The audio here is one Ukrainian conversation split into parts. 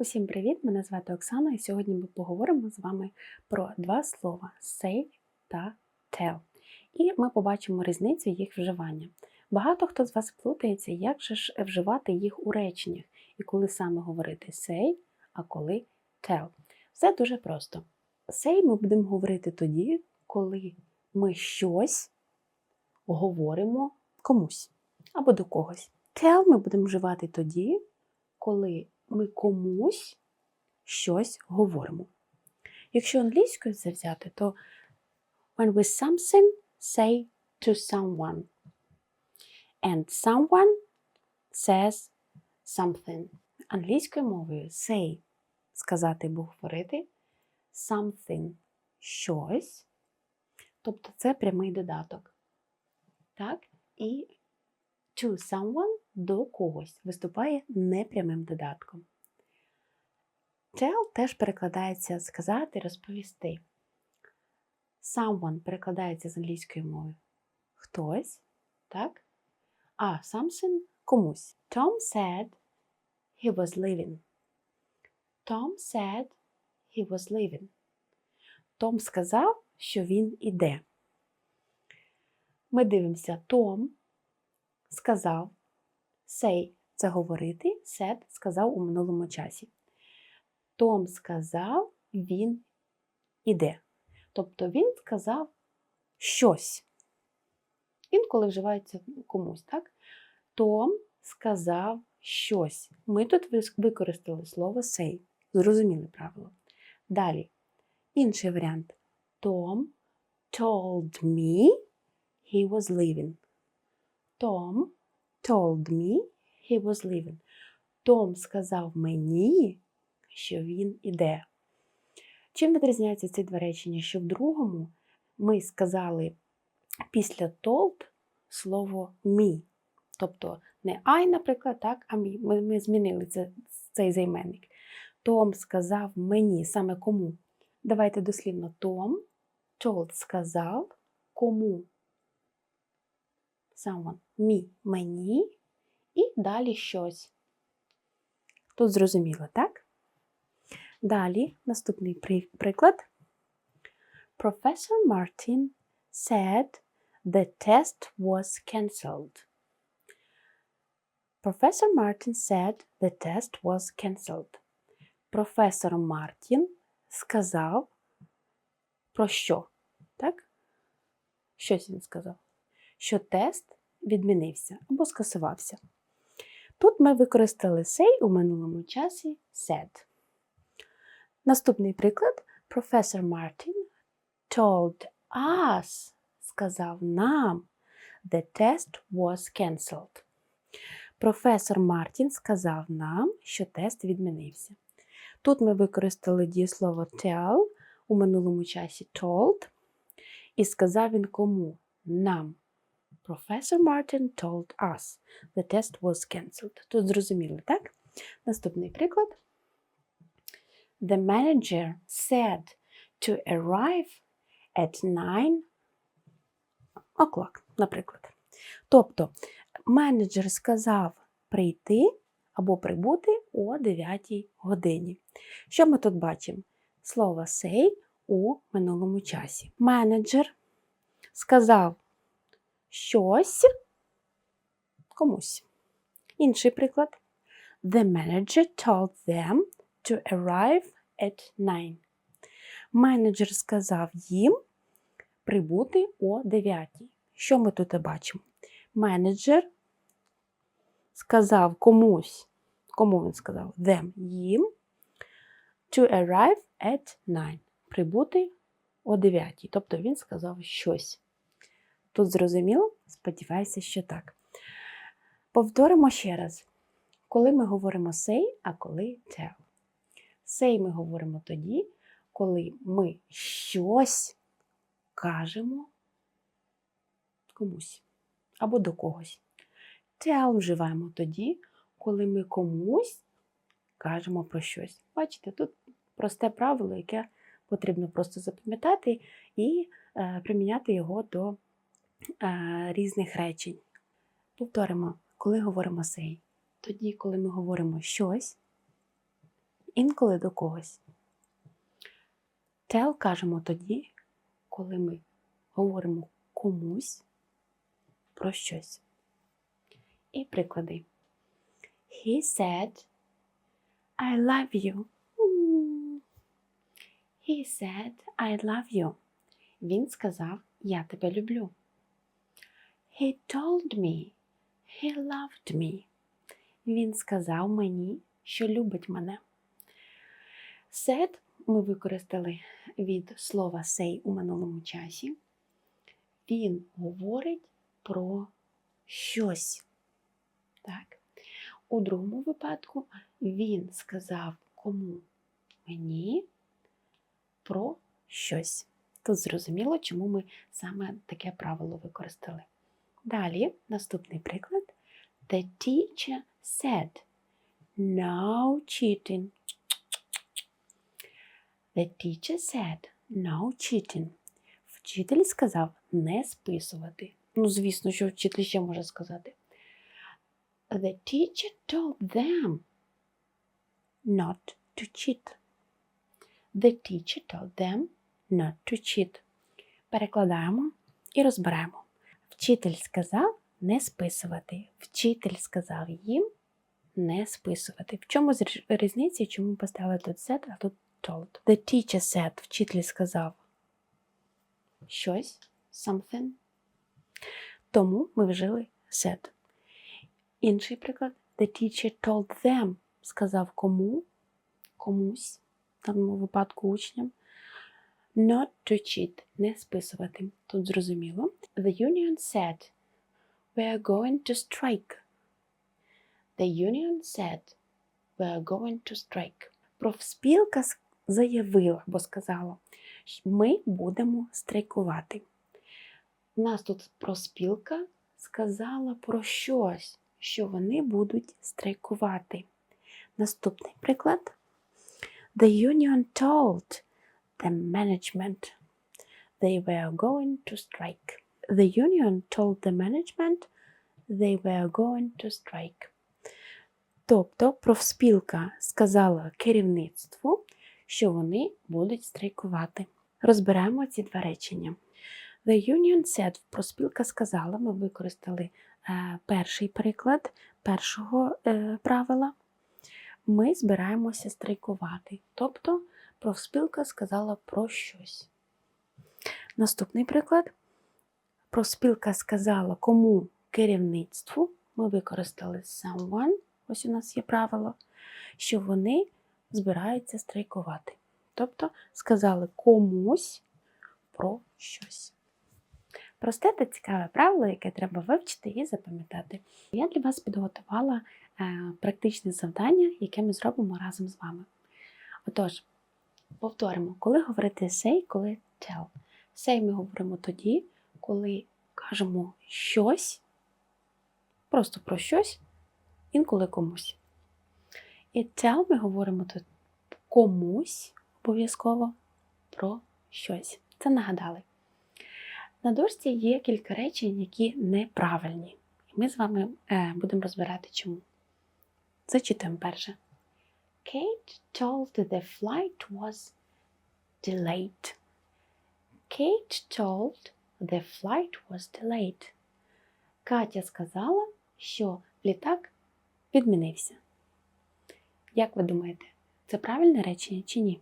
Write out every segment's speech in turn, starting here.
Усім привіт! Мене звати Оксана, і сьогодні ми поговоримо з вами про два слова say та tell. І ми побачимо різницю їх вживання. Багато хто з вас плутається, як же ж вживати їх у реченнях, і коли саме говорити say, а коли tell. Все дуже просто. Say ми будемо говорити тоді, коли ми щось говоримо комусь або до когось. Tell ми будемо вживати тоді, коли ми комусь щось говоримо. Якщо англійською це взяти, то when we something say to someone. And someone says something. Англійською мовою say сказати або говорити something щось. Тобто це прямий додаток. Так? І to someone до когось виступає непрямим додатком. Tell теж перекладається сказати, розповісти. Someone перекладається з англійської мови хтось, так? А something комусь. Tom said he was leaving. Tom said he was leaving. Том сказав, що він іде. Ми дивимося, Том сказав, say це говорити, said сказав у минулому часі. Том сказав, він іде. Тобто він сказав щось. Інколи вживається комусь, так? Том сказав щось. Ми тут використали слово say. Зрозуміли правило. Далі. Інший варіант. Tom told me he was leaving. Tom told me he was leaving. Том сказав мені, що він іде. Чим відрізняються ці два речення? Що в другому ми сказали після told слово me. Тобто не I, наприклад, так, а. Ми, ми змінили це, цей займенник. Том сказав мені, саме кому. Давайте дослівно Том told сказав кому someone, me, мені і далі щось. Тут зрозуміло, так? Далі наступний приклад. Professor Martin said the test was cancelled. Professor Martin said the test was cancelled. Професор Мартін сказав про що? Так? Щось він сказав що тест відмінився або скасувався. Тут ми використали say у минулому часі said. Наступний приклад професор Мартін told us, сказав нам, the test was cancelled. Професор Мартін сказав нам, що тест відмінився. Тут ми використали дієслово tell у минулому часі told, і сказав він кому? Нам. Professor Martin told us the test was cancelled. Тут зрозуміли, так? Наступний приклад. The manager said to arrive at 9 o'clock, наприклад. Тобто, менеджер сказав прийти або прибути о 9 годині. Що ми тут бачимо? Слово say у минулому часі. Менеджер сказав щось комусь. Інший приклад. The manager told them to arrive at 9. Менеджер сказав їм прибути о 9. Що ми тут бачимо? Менеджер сказав комусь, кому він сказав? Them, їм to arrive at 9. Прибути о 9. Тобто він сказав щось. Тут зрозуміло? Сподіваюся, що так. Повторимо ще раз, коли ми говоримо say, а коли tell. Say ми говоримо тоді, коли ми щось кажемо комусь або до когось. Tell вживаємо тоді, коли ми комусь кажемо про щось. Бачите, тут просте правило, яке потрібно просто запам'ятати і е, приміняти його до різних речень. Повторимо, коли говоримо сей, тоді, коли ми говоримо щось, інколи до когось. Tell кажемо тоді, коли ми говоримо комусь про щось. І приклади. He said, I love you. He said, I love you. Він сказав, я тебе люблю. He told me, he loved me. Він сказав мені, що любить мене. Said ми використали від слова say у минулому часі. Він говорить про щось. Так? У другому випадку він сказав кому мені про щось. Тут зрозуміло, чому ми саме таке правило використали. Далі, наступний приклад. The teacher said, no cheating. The teacher said, no cheating. Вчитель сказав не списувати. Ну, звісно, що вчитель ще може сказати. The teacher told them not to cheat. The teacher told them not to cheat. Перекладаємо і розбираємо. Вчитель сказав не списувати. Вчитель сказав їм не списувати. В чому різниця, чому поставили тут said, а тут told? The teacher said, вчитель сказав щось, something. Тому ми вжили said. Інший приклад. The teacher told them, сказав кому, комусь, в даному випадку учням. Not to cheat, не списувати. Тут зрозуміло. The union said, we are going to strike. The union said, we are going to strike. Профспілка заявила або сказала, ми будемо страйкувати. У нас тут профспілка сказала про щось, що вони будуть страйкувати. Наступний приклад. The union told the management they were going to strike. The union told the management they were going to strike. Тобто профспілка сказала керівництву, що вони будуть страйкувати. Розберемо ці два речення. The union said, профспілка сказала, ми використали е, перший приклад першого е, правила. Ми збираємося страйкувати. Тобто профспілка сказала про щось. Наступний приклад. Профспілка сказала кому керівництву. Ми використали someone, ось у нас є правило, що вони збираються страйкувати. Тобто сказали комусь про щось. Просте та цікаве правило, яке треба вивчити і запам'ятати. Я для вас підготувала е, практичне завдання, яке ми зробимо разом з вами. Отож, повторимо, коли говорити say, коли tell. Say ми говоримо тоді, коли кажемо щось, просто про щось, інколи комусь. І tell ми говоримо тут комусь обов'язково про щось. Це нагадали. На дошці є кілька речень, які неправильні. І ми з вами е, будемо розбирати чому. Зачитуємо перше. Kate told the flight was delayed. Kate told the flight was delayed. Катя сказала, що літак відмінився. Як ви думаєте, це правильне речення чи ні?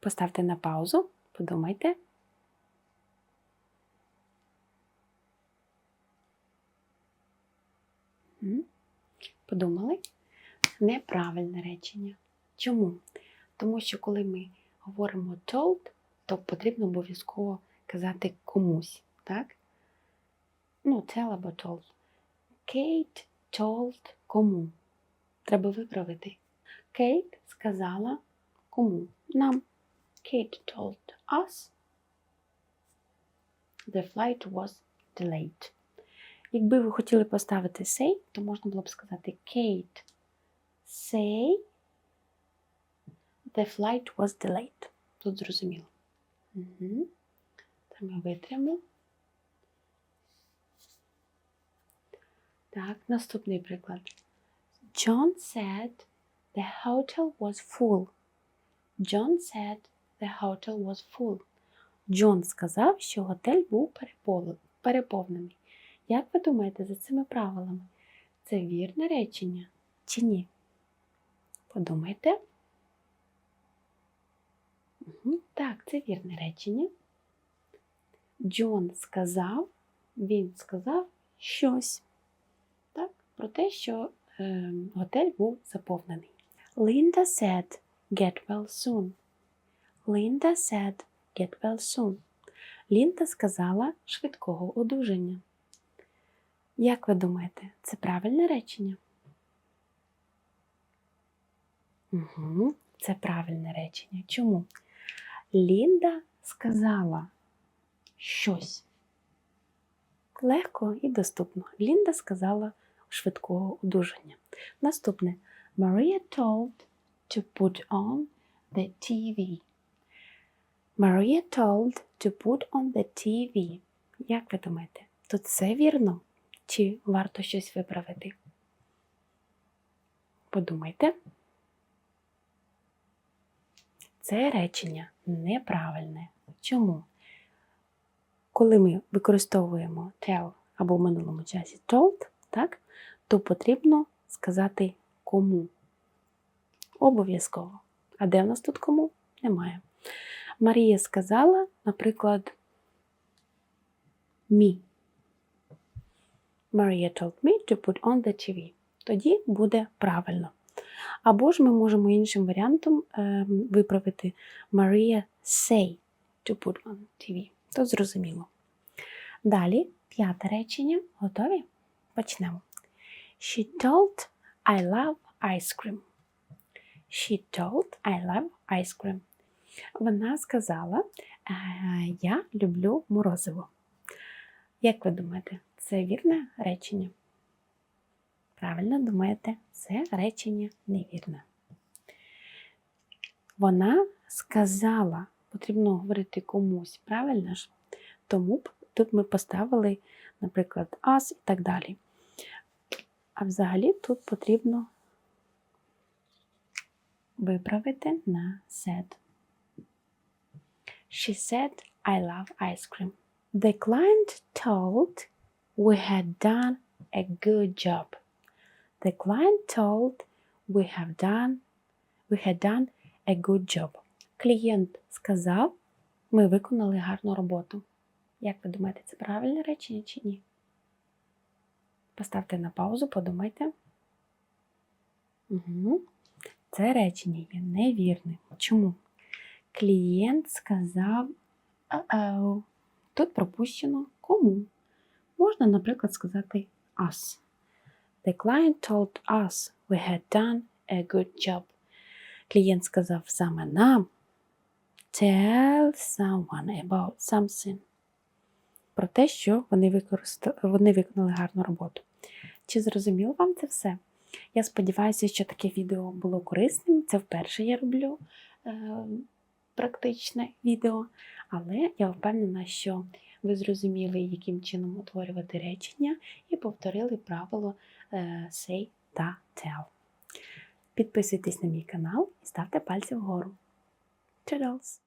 Поставте на паузу, подумайте. Подумали? Неправильне речення. Чому? Тому що коли ми говоримо told, то потрібно обов'язково казати комусь, так? Ну, tell або told. Kate told кому? Треба виправити. Кейт сказала кому? Нам. Kate told us the flight was delayed. Якби ви хотіли поставити say, то можна було б сказати Kate say the flight was delayed. Тут зрозуміло. Угу. Це ми витримо. Так, наступний приклад. John said the hotel was full. John said the hotel was full. Джон сказав, що готель був переповнений. Як ви думаєте за цими правилами? Це вірне речення чи ні? Подумайте. Мгм, Так, це вірне речення. Джон сказав, він сказав щось. Так, про те, що е, готель був заповнений. Linda said, get well soon. Linda said, get well soon. Лінда сказала швидкого одужання. Як ви думаєте, це правильне речення? Угу, це правильне речення. Чому? Лінда сказала щось. Легко і доступно. Лінда сказала швидкого одужання. Наступне. Maria told to put on the TV. Maria told to put on the TV. Як ви думаєте, тут все вірно? Чи варто щось виправити? Подумайте. Це речення неправильне. Чому? Коли ми використовуємо tell або в минулому часі told, так, то потрібно сказати кому. Обов'язково. А де в нас тут кому? Немає. Марія сказала, наприклад, me. Maria told me to put on the TV. Тоді буде правильно. Або ж ми можемо іншим варіантом е, виправити Maria say to put on TV. То зрозуміло. Далі п'яте речення. Готові? Почнемо. She told I love ice cream. She told I love ice cream. Вона сказала, «Е, я люблю морозиво. Як ви думаєте, це вірне речення? Правильно думаєте, це речення невірне. Вона сказала, потрібно говорити комусь, правильно ж? Тому тут ми поставили, наприклад, us і так далі. А взагалі тут потрібно виправити на said. She said, I love ice cream. The client told we had done a good job. The client told we have done we had done a good job. Клієнт сказав, ми виконали гарну роботу. Як ви думаєте, це правильне речення чи ні? Поставте на паузу, подумайте. Угу. Це речення є невірним. Чому? Клієнт сказав «Uh-oh». Тут пропущено кому. Можна, наприклад, сказати us. The client told us we had done a good job. Клієнт сказав саме нам. Tell someone about something. Про те, що вони, використа... вони виконали гарну роботу. Чи зрозуміло вам це все? Я сподіваюся, що таке відео було корисним. Це вперше я роблю е, практичне відео, але я впевнена, що ви зрозуміли, яким чином утворювати речення, і повторили правило е, say та tell. Підписуйтесь на мій канал і ставте пальці вгору. Toodles!